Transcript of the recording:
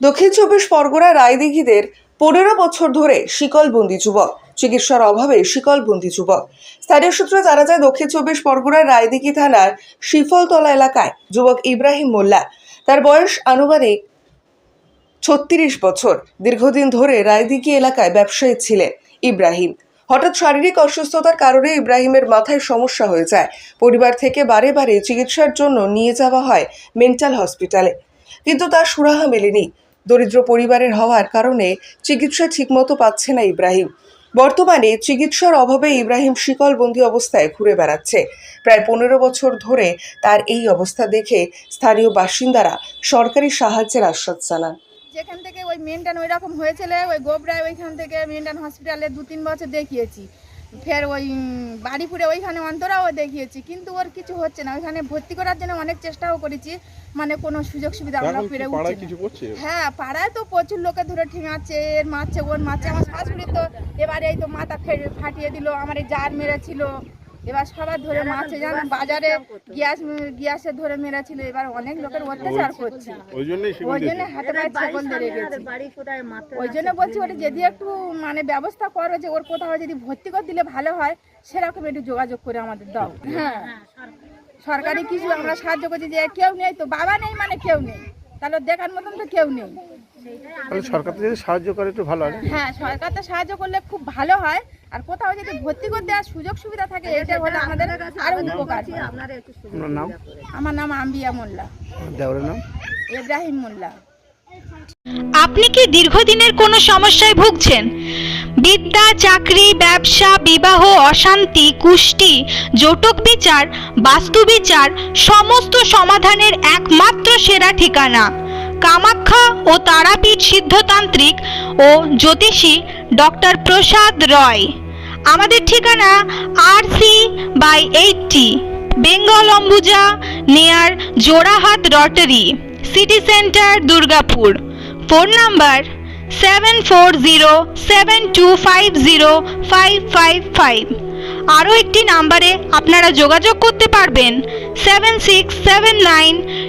দক্ষিণ চব্বিশ পরগনা রায়দিঘিদের পনেরো বছর ধরে শিকলবন্দি যুবক। চিকিৎসার অভাবে শিকলবন্দি যুবক। স্থানীয় সূত্রে জানা যায়, দক্ষিণ চব্বিশ পরগনার রায়দিঘি থানার শিফলতলা এলাকায় যুবক ইব্রাহিম মোল্লা। তার বয়স আনুমানিক ছত্রিশ বছর। দীর্ঘদিন ধরে রায়দিঘি এলাকায় ব্যবসায়ী ছিলেন ইব্রাহিম। হঠাৎ শারীরিক অসুস্থতার কারণে ইব্রাহিমের মাথায় সমস্যা হয়ে যায়। পরিবার থেকে বারে বারে চিকিৎসার জন্য নিয়ে যাওয়া হয় মেন্টাল হসপিটালে। কিন্তু তার সুরাহা মেলেনি। দরিদ্র পরিবারের হওয়ার কারণে চিকিৎসা ঠিকমতো পাচ্ছে না ইব্রাহিম। বর্তমানে চিকিৎসার অভাবে ইব্রাহিম শিকলবন্দি অবস্থায় ঘুরে বেড়াচ্ছে। প্রায় পনেরো বছর ধরে তার এই অবস্থা দেখে স্থানীয় বাসিন্দারা সরকারি সাহায্যের আশ্বাস জানান। যেখান থেকে ওই মেনটান ওই রকম হয়েছিল, ওই গোবরায় ওইখান থেকে মেনটান হসপিটালে দু তিন বছর দেখিয়েছি। ফের ওই বাড়ি বাড়িপুরে ওইখানে অন্তরাও দেখিয়েছি কিন্তু ওর কিছু হচ্ছে না। ওইখানে ভর্তি করার জন্য অনেক চেষ্টাও করেছি মানে কোনো সুযোগ সুবিধা আমরা ফিরে উঠছি হ্যাঁ পাড়ায় তো প্রচুর লোকে ধরে ঠেঙাচ্ছে এর মারছে ওর মারছে। আমার শাশুড়ি তো এবারে এই তো মাথা ফাটিয়ে দিল আমার এই জার মেরেছিল। এবার সবার ধরে মারছে জানো বাজারে গ্যাস গ্যাসে ধরে মেরেছিল এবার অনেক লোকের অত্যাচার করছে। ওই জন্য হাতে পায়ে ছেকল ধরে গেছে। ওই জন্য বলছি ওটা যদি একটু মানে ব্যবস্থা করো যে ওর কোথাও যদি ভর্তি করে দিলে ভালো হয় সেরকম একটু যোগাযোগ করে আমাদের দাও। হ্যাঁ। সরকারি। কিছু আমরা সাহায্য করছি যে কেউ নেই তো বাবা নেই মানে কেউ নেই। তাহলে দেখার মতন তো কেউ নেই। সরকার যদি সাহায্য করে একটু ভালো হয়। হ্যাঁ সরকার তো সাহায্য করলে খুব ভালো হয়। আর কোথাও যদি ভর্তি করে দেওয়ার সুযোগ সুবিধা থাকে এটা হলে আমাদের আরও উপকার নাম? আমার নাম আম্বিয়া মোল্লা। দেওয়ারের নাম? ইব্রাহিম মোল্লা। আপনি কি দীর্ঘদিনের কোনো সমস্যায় ভুগছেন? বিদ্যা চাকরি ব্যবসা বিবাহ অশান্তি কুষ্টি জটক বিচার বাস্তু বিচার সমস্ত সমাধানের একমাত্র সেরা ঠিকানা। কামাখ্যা ও তারাপীঠ সিদ্ধতান্ত্রিক ও জ্যোতিষী ডক্টর প্রসাদ রয়। আমাদের ঠিকানা R C by eighty Bengal Ambuja near Jorahat rotary city centre Durgapur phone number seven four zero seven two five zero five five five আরও একটি নাম্বারে আপনারা যোগাযোগ করতে পারবেন seven six seven nine